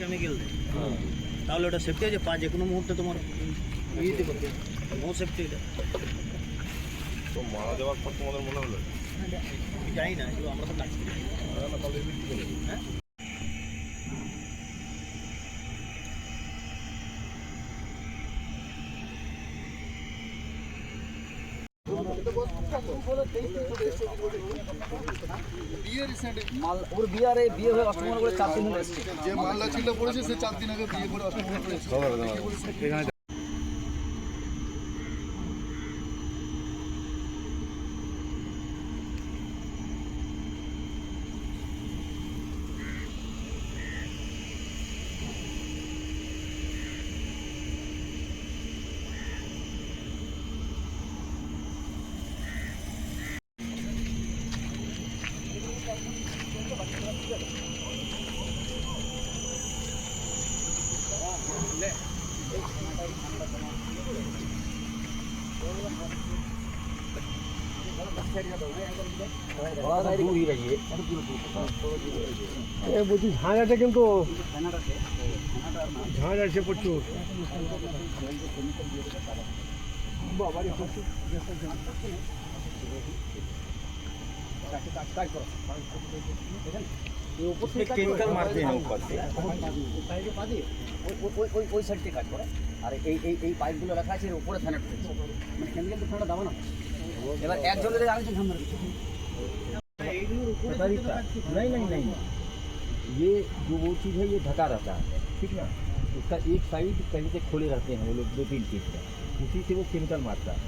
Chemical দেয় তাহলে ওটা সেফটি আছে? পা যে কোনো মুহূর্তে তোমার ইয়েতে করতে নো সেফটি এটা। তো মারা যাওয়ার পর তোমাদের মনে হলো? জানি না এগুলো আমরা তো কাজ করি? হ্যাঁ? ওর বিয়ে আরে বিয়ে হয়ে অষ্টমঙ্গল করে চার দিন যে মাল্লা ছিল পড়েছে সে চার দিন আগে বিয়ে করে অষ্টমঙ্গল করেছে। বলছি ঝাঁঝ আছে কিন্তু ঝাঁঝ আছে প্রচুর কেমিক্যাল মারতে हैं ऊपर से ওই ওই ওই ওই সাইড থেকে কাজ করে আর এই এই এই পাইপগুলো রাখা আছে এর উপরে ফ্যান উঠেছে মানে কেমিক্যাল তো ফ্যানটা দাও না এবার একজন যদি আরেকজন ঝাম মারবে नहीं नहीं नहीं ये जो वो चीज़ है ये ढका रहता है ठीक ना उसका एक साइड कहीं से खोले रहते हैं वो लोग दो तीन चीज का उसी से वो केमिकल मारता है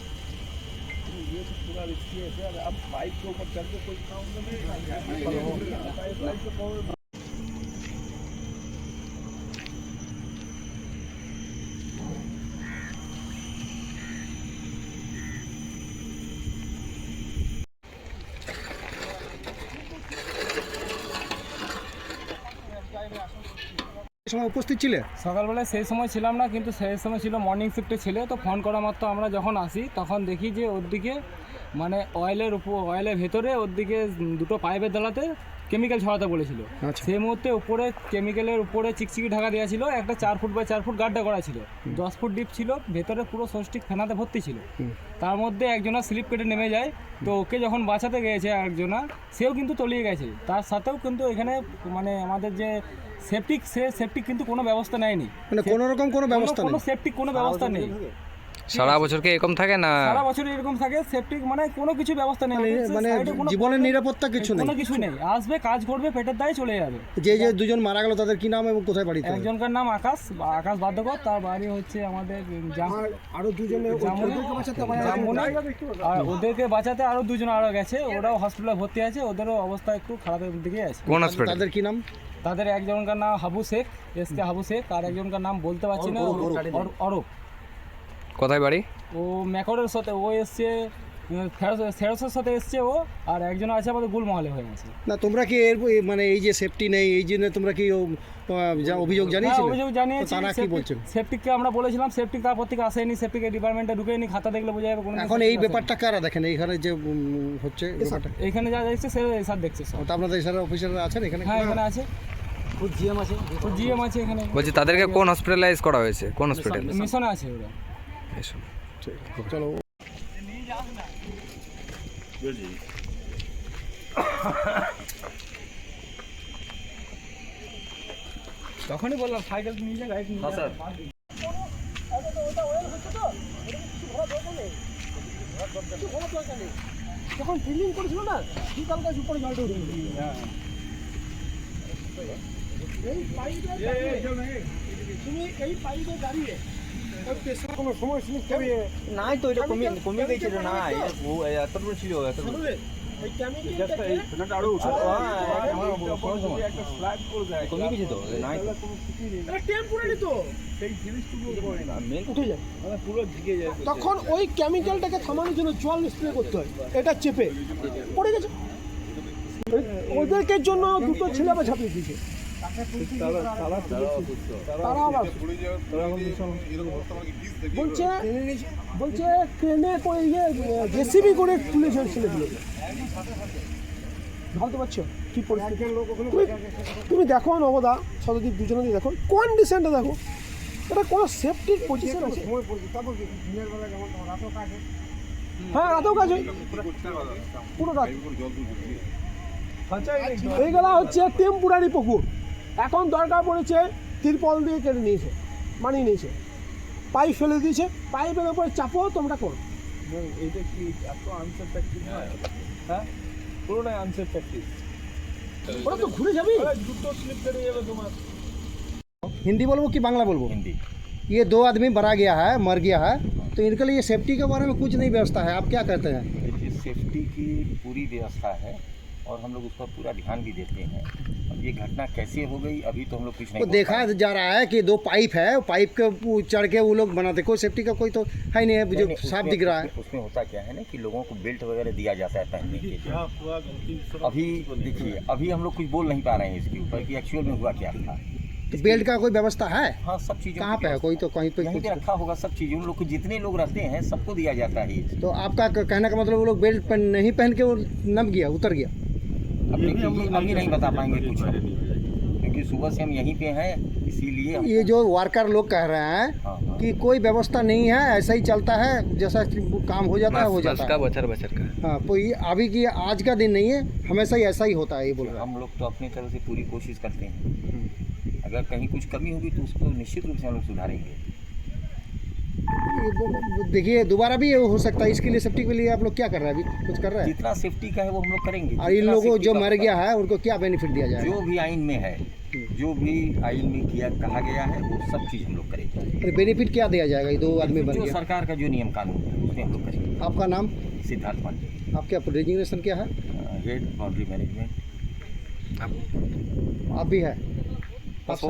ये तो पूरा रिस्की है सर अब बाइक के ऊपर चढ़ के कोई काम नहीं সময় উপস্থিত ছিলে? সকালবেলায় সেই সময় ছিলাম না, কিন্তু সেই সময় ছিল মর্নিং শিফটে ছিল, তো ফোন করা মাত্র আমরা যখন আসি, তখন দেখি যে ওর দিকে মানে অয়েলের উপর অয়েলের ভেতরে ওর দিকে দুটো পাইপের দালাতে কেমিক্যাল ছড়াতে বলেছিল। সেই মুহূর্তে উপরে কেমিক্যালের উপরে চিকচিকি ঢাকা দেওয়া ছিল একটা চার ফুট বাই চার ফুট গাড্ডা করা ছিল। দশ ফুট ডিপ ছিল ভেতরে পুরো ষষ্ঠিক ফেনাতে ভর্তি ছিল। তার মধ্যে একজনা স্লিপ কেটে নেমে যায়। তো ওকে যখন বাঁচাতে গিয়েছে একজনা সেও কিন্তু তলিয়ে গেছে। তার সাথেও কিন্তু এখানে মানে আমাদের যে সেপটিক সে সেপটিক কিন্তু কোনো ব্যবস্থা নেয়নি। মানে কোনো রকম কোনো ব্যবস্থা কোনো নেই। সেপটিক কোনো ব্যবস্থা নেই। সারা বছর কি এরকম থাকে না? সারা বছর এরকম থাকে সেপটিক মানে কোনো কিছু ব্যবস্থা নেই। মানে- মানে কোনো- জীবনের নিরাপত্তা কিছু নেই। কোনো কিছু নেই। আসবে কাজ করবে পেটের দায়ে চলে যাবে। যে যে দুজন মারা গেল তাদের কি নাম এবং কোথায় বাড়ি? একজনকার নাম আকাশ আকাশ বাদ্যকর তার বাড়ি হচ্ছে আমাদের আরও দুজনে জামুনি জামুনি। আর ওদেরকে বাঁচাতে আরও দুজন আরও গেছে ওরাও হসপিটালে ভর্তি আছে ওদেরও অবস্থা একটু খারাপের দিকে আছে। কোন হসপিটাল তাদের কি নাম? তাদের একজনকার নাম হাবু শেখ এস কে হাবু শেখ আর একজনকার নাম বলতে পারছি না অর- অরূপ। কোথায় বাড়ি? ও ম্যাকরের সাথে ও এসছে ফেরসের সাথে এসছে ও আর একজন আছে আমাদের গুলমহলে হয়ে আছে না তোমরা কি এর মানে এই যে সেফটি নেই এই জন্য তোমরা কি ও, যা অভিযোগ হ্যাঁ, জানিয়েছিলে? অভিযোগ জানিয়েছি তারা কি বলছেন সেফটিককে আমরা বলেছিলাম সেফটিক তারপর থেকে আসেনি সেফটিকে ডিপার্টমেন্টে ঢুকেনি খাতা দেখলে বোঝা যাবে এখন এই ব্যাপারটা কারা দেখেন? এইখানে যে হচ্ছে এখানে যা দেখছে সে স্যার দেখছে তো আপনাদের এছাড়া অফিসাররা আছেন এখানে? হ্যাঁ এখানে আছে। খুব জিএম আছে জিএম আছে এখানে। বলছি তাদেরকে কোন হসপিটালাইজ করা হয়েছে? কোন হসপিটাল মিশনে আছে ওরা। চলো। তখনই বললাম সাইকেল নিয়ে যা গাড়ি নিয়ে যা। যখন ফিল্ডিং করেছিল না বিকাল গাছ উপরে জলটা উঠে এই পাইপে তুমি এই পাইপে দাঁড়িয়ে কোনো সময় নাই তো এটা কমে কমে গেছে রে না এতটুকু ছিল এতটুকু। গেছে তো? নাই মেন তখন ওই কেমিক্যালটাকে থামানোর জন্য জল স্প্রে করতে হয়। এটা চেপে। পড়ে গেছে। ওদেরকে জন্য দুটো ছেলে আবার ঝাঁপিয়ে দিয়েছে। বলছে বলছে, ট্রেনে করে ইয়ে জেসিবি করে ওই ছেলেগুলো ভাবতে পারছ? কি তুমি তুমি দেখো নবদা শতদ্বীপ দুজনে দেখো। কন্ডিশনটা দেখো। এটা কোনো সেফটির পজিশন আছে? হ্যাঁ রাতেও কাজ হয়। পুরো রাত। এইগুলা হচ্ছে টেম্পোরারি পুকুর। এখন দরকার পড়েছে তিরপল দিয়ে কেটে নিয়েছে মানিয়ে নিয়েছে পাইপ ফেলে দিয়েছে পাইপের উপরে চাপো তোমরা করো এইটা কি এত আনসার প্র্যাকটিস নয় হ্যাঁ পুরোটাই আনসার প্র্যাকটিস ওরা তো ঘুরে যাবি দুটো স্লিপ কেটে যাবে তোমার हिंदी बोलबो कि बांग्ला बोलबो हिंदी ये दो आदमी मरा गया है मर गया है तो इनके लिए सेफ्टी के बारे में कुछ नहीं व्यवस्था है आप क्या कहते हैं देखिए सेफ्टी की पूरी व्यवस्था है और हम लोग उस पर पूरा ध्यान भी देते हैं। अब ये घटना कैसे हो गई अभी तो हम लोग कुछ नहीं देखा जा रहा है कि दो पाइप है पाइप के चढ़ के वो लोग बनाते कोई सेफ्टी का कोई तो है नहीं है जो साफ़ दिख रहा है। उसमें- होता क्या है ना कि लोगों को बेल्ट वगैरह दिया जाता है पहनने के लिए। अभी देखिए अभी हम लोग कुछ बोल नहीं पा रहे हैं इसके ऊपर कि एक्चुअल में हुआ क्या था। तो बेल्ट का कोई व्यवस्था है? हाँ सब चीज़ कहाँ पे है? कोई तो कहीं पे कुछ पे रखा होगा सब चीज़ उन लोग को जितने लोग रहते हैं सबको दिया जाता है। तो आपका कहने का मतलब वो लोग बेल्ट पहन नहीं पहन के वो नम गया उतर गया? ये अभी नहीं बता पाएँगे कुछ। क्योंकि सुबह से हम यहीं पे हैं इसीलिए ये जो वर्कर लोग कह रहे हैं हाँ हाँ। कि कोई व्यवस्था नहीं है ऐसा ही चलता है जैसा काम हो जाता है हो जाता है। बचर बचर का। हाँ तो ये अभी की आज का दिन नहीं है हमेशा ही ऐसा ही होता है ये बोल रहा हम लोग तो अपनी तरफ़ से पूरी कोशिश करते हैं। अगर कहीं कुछ कमी होगी तो उसको निश्चित रूप से हम लोग सुधारेंगे। देखिए दोबारा भी ये हो सकता है। इसके लिए सेफ्टी के लिए आप लोग क्या कर रहे हैं अभी? कुछ कर रहे हैं? जितना सेफ्टी का है वो हम लोग करेंगे। और इन लोगों जो मर गया है उनको क्या बेनिफिट दिया जाएगा? जो भी आइन में है जो भी आइन में किया कहा गया है वो सब चीज़ हम लोग करेंगे। अरे बेनिफिट क्या दिया जाएगा? ये दो आदमी बन गया। सरकार का जो नियम कानून है उसमें हम लोग करेंगे। आपका नाम? सिद्धार्थ पांडे। आपका रेजिग्नेशन क्या है? हेड बाउंड्री मैनेजमेंट आप भी है? बस हो